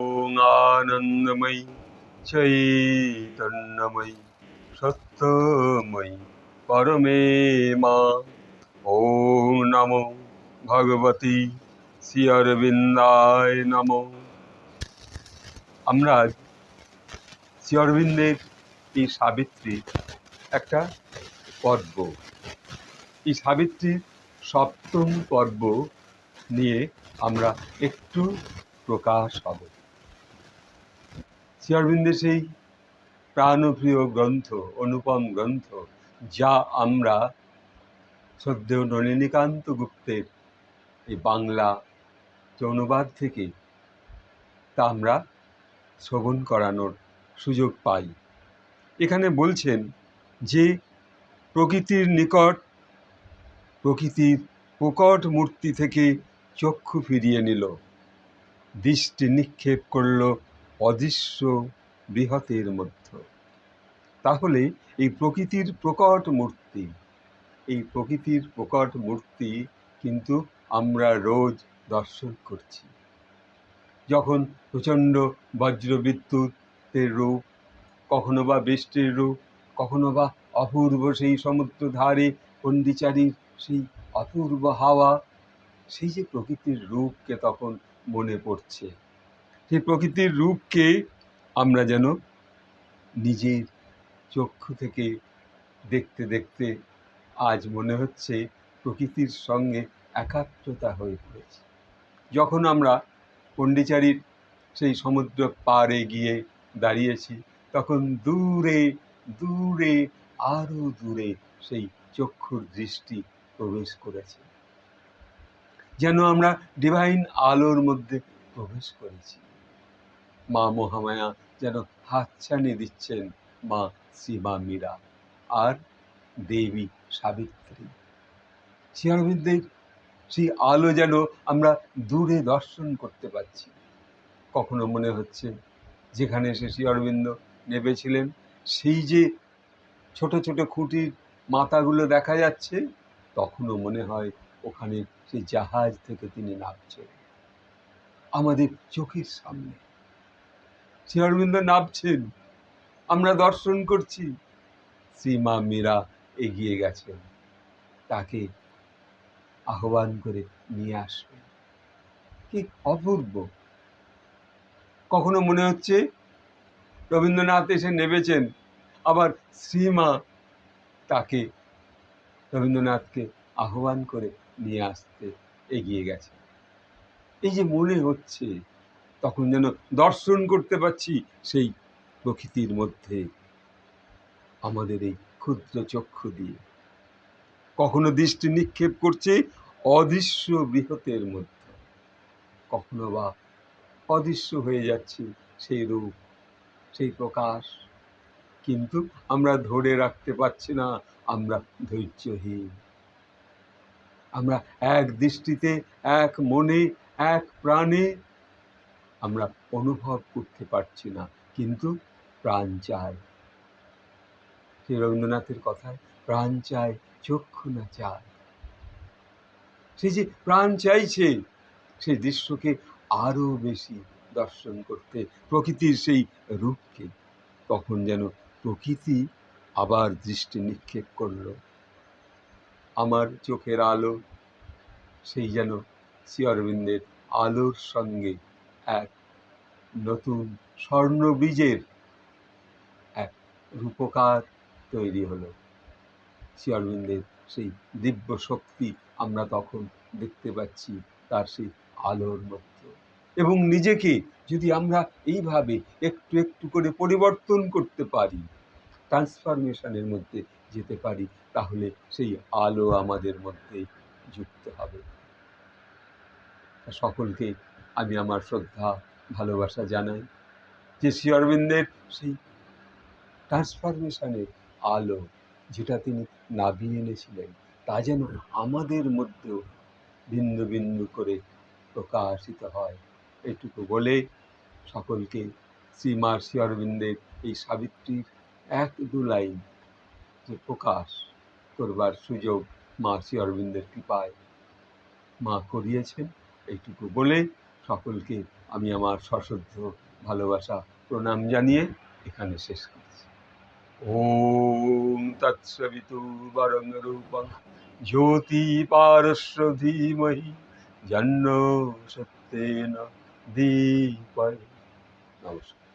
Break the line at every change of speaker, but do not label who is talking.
আনন্দময়ী চৈতন্যময়ী সত্যময়ী পরমে মা ওম নমো ভগবতী শ্রী অরবিন্দায় নমো আমরা শ্রী অরবিন্দের এই সাবিত্রী একটা পর্ব। এই সাবিত্রীর সপ্তম পর্ব নিয়ে আমরা একটু প্রকাশ হব শ্রী অরবিন্দের সেই প্রাণপ্রিয় গ্রন্থ, অনুপম গ্রন্থ, যা আমরা শ্রদ্ধেয় নলিনীকান্ত গুপ্তের এই বাংলা অনুবাদ থেকে তা আমরা শ্রবণ করানোর সুযোগ পাই। এখানে বলছেন যে প্রকৃতির নিকট, প্রকৃতির প্রকট মূর্তি থেকে চক্ষু ফিরিয়ে নিল। দৃষ্টি নিক্ষেপ করল অদৃশ্য বৃহতের মধ্য। তাহলে এই প্রকৃতির প্রকট মূর্তি, এই প্রকৃতির প্রকট মূর্তি কিন্তু আমরা রোজ দর্শন করছি। যখন প্রচণ্ড বজ্র বিদ্যুতের রূপ, কখনো বা বৃষ্টির রূপ, কখনো বা অপূর্ব সেই সমুদ্র ধারে পন্ডিচারীর সেই অপূর্ব হাওয়া, সেই যে প্রকৃতির রূপকে তখন মনে পড়ছে। সেই প্রকৃতির রূপকে আমরা যেন নিজের চক্ষু থেকে দেখতে দেখতে আজ মনে হচ্ছে প্রকৃতির সঙ্গে একাত্মতা হয়ে পড়েছে। যখন আমরা পন্ডিচারীর সেই সমুদ্র পাড়ে গিয়ে দাঁড়িয়েছি, তখন দূরে দূরে আরও দূরে সেই চক্ষুর দৃষ্টি প্রবেশ করেছে। যেন আমরা ডিভাইন আলোর মধ্যে প্রবেশ করেছি। মা মহামায়া যেন হাতছানি দিচ্ছেন মা শ্রীমা মীরা। আর দেবী সাবিত্রী। শ্রী অরবিন্দের সেই আলো যেন আমরা দূরে দর্শন করতে পারছি। কখনো মনে হচ্ছে যেখানে সে শ্রী অরবিন্দ নেবেছিলেন সেই যে ছোট ছোট খুঁটির মাথাগুলো দেখা যাচ্ছে, তখনও মনে হয় ওখানে সেই জাহাজ থেকে তিনি নামছেন। আমাদের চোখের সামনে শ্রী অরবিন্দ নামছেন। আমরা দর্শন করছি। শ্রীমা মীরা এগিয়ে গেছেন। তাকে আহ্বান করে নিয়ে আসবেন। কি অপূর্ব। কখনো মনে হচ্ছে রবীন্দ্রনাথ এসে নেবেছেন আবার শ্রীমা তাকে রবীন্দ্রনাথকে আহ্বান করে নিয়ে আসতে এগিয়ে গেছে এই যে মনে হচ্ছে তখন যেন দর্শন করতে পারছি সেই প্রকৃতির মধ্যে আমাদের এই ক্ষুদ্র চক্ষু দিয়ে। কখনো দৃষ্টি নিক্ষেপ করছে অদৃশ্য বৃহতের মধ্যে। কখনো বা অদৃশ্য হয়ে যাচ্ছে সেই রূপ, সেই প্রকাশ। কিন্তু আমরা ধরে রাখতে পারছি না, আমরা ধৈর্যহীন। আমরা এক দৃষ্টিতে, এক মনে, এক প্রাণে আমরা অনুভব করতে পারছি না, কিন্তু প্রাণ চায়। শ্রী রবীন্দ্রনাথের কথায়, প্রাণ চায়, চক্ষু না চায়। সে যে প্রাণ চাইছে সেই দৃশ্যকে আরও বেশি দর্শন করতে, প্রকৃতির সেই রূপকে তখন যেন প্রকৃতি আবার দৃষ্টি নিক্ষেপ করল। আমার চোখের আলো, সেই যেন শ্রী অরবিন্দের আলোর সঙ্গে এক নতুন স্বর্ণবীজের এক রূপকার তৈরি হলো। শ্রী অরবিন্দের সেই দিব্য শক্তি আমরা তখন দেখতে পাচ্ছি তার সেই আলোর মধ্যে। এবং নিজেকে যদি আমরা এইভাবে একটু একটু করে পরিবর্তন করতে পারি, ট্রান্সফরমেশনের মধ্যে যেতে পারি, তাহলে সেই আলো আমাদের মধ্যে যুক্ত হবে। সকলকে আমি আমার শ্রদ্ধা, ভালোবাসা জানাই। যে শ্রী অরবিন্দের সেই ট্রান্সফরমেশনের আলো যেটা তিনি নাবিয়ে এনেছিলেন, তা যেন আমাদের মধ্যেও বিন্দু বিন্দু করে প্রকাশিত হয়। এটুকু বলে সকলকে শ্রীমা শ্রী অরবিন্দের এই সাবিত্রীর এক দু লাইন যে প্রকাশ করবার সুযোগ মা শ্রী অরবিন্দের কৃপায় মা করিয়েছেন। এইটুকু বলে সকলকে আমি আমার সশ্রদ্ধ ভালোবাসা প্রণাম জানিয়ে এখানে শেষ করছি। ওম তৎসবিতু জ্যোতি পারস্য ধীমহি জন্ন সত্যেন দীপয়। নমস্কার।